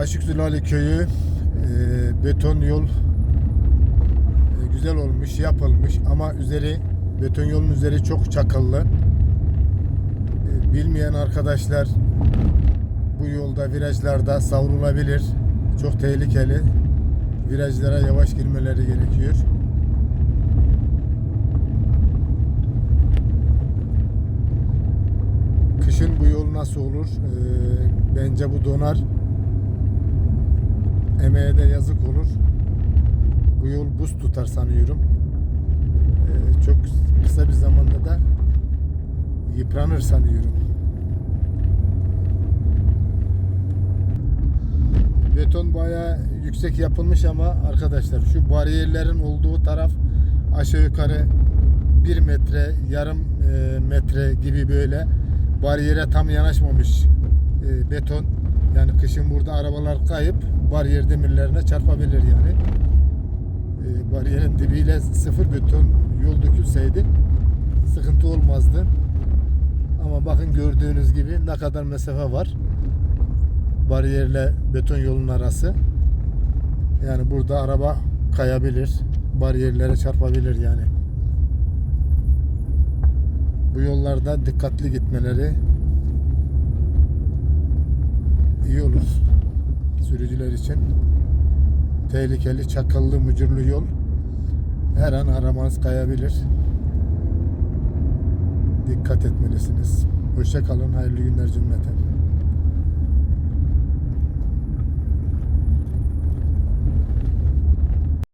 Aşık Zülali Köyü e, beton yol e, güzel olmuş, yapılmış ama üzeri beton yolun üzeri çok çakıllı. E, bilmeyen arkadaşlar bu yolda virajlarda savrulabilir. Çok tehlikeli. Virajlara yavaş girmeleri gerekiyor. Kışın bu yol nasıl olur? Ee, bence bu donar. Emeğe de yazık olur. Bu yol buz tutar sanıyorum. Ee, çok kısa bir zamanda da yıpranır sanıyorum. Beton bayağı yüksek yapılmış ama arkadaşlar şu bariyerlerin olduğu taraf aşağı yukarı 1 metre, yarım e, metre gibi böyle bariyere tam yanaşmamış e, beton. Yani kışın burada arabalar kayıp bariyer demirlerine çarpabilir yani. E, bariyerin dibiyle sıfır beton yol dökülseydi sıkıntı olmazdı. Ama bakın gördüğünüz gibi ne kadar mesafe var. Bariyerle beton yolun arası. Yani burada araba kayabilir. Bariyerlere çarpabilir yani. Bu yollarda dikkatli gitmeleri iyi olur sürücüler için. Tehlikeli, çakıllı, mücürlü yol. Her an arabanız kayabilir. Dikkat etmelisiniz. Hoşça kalın, hayırlı günler cümleten.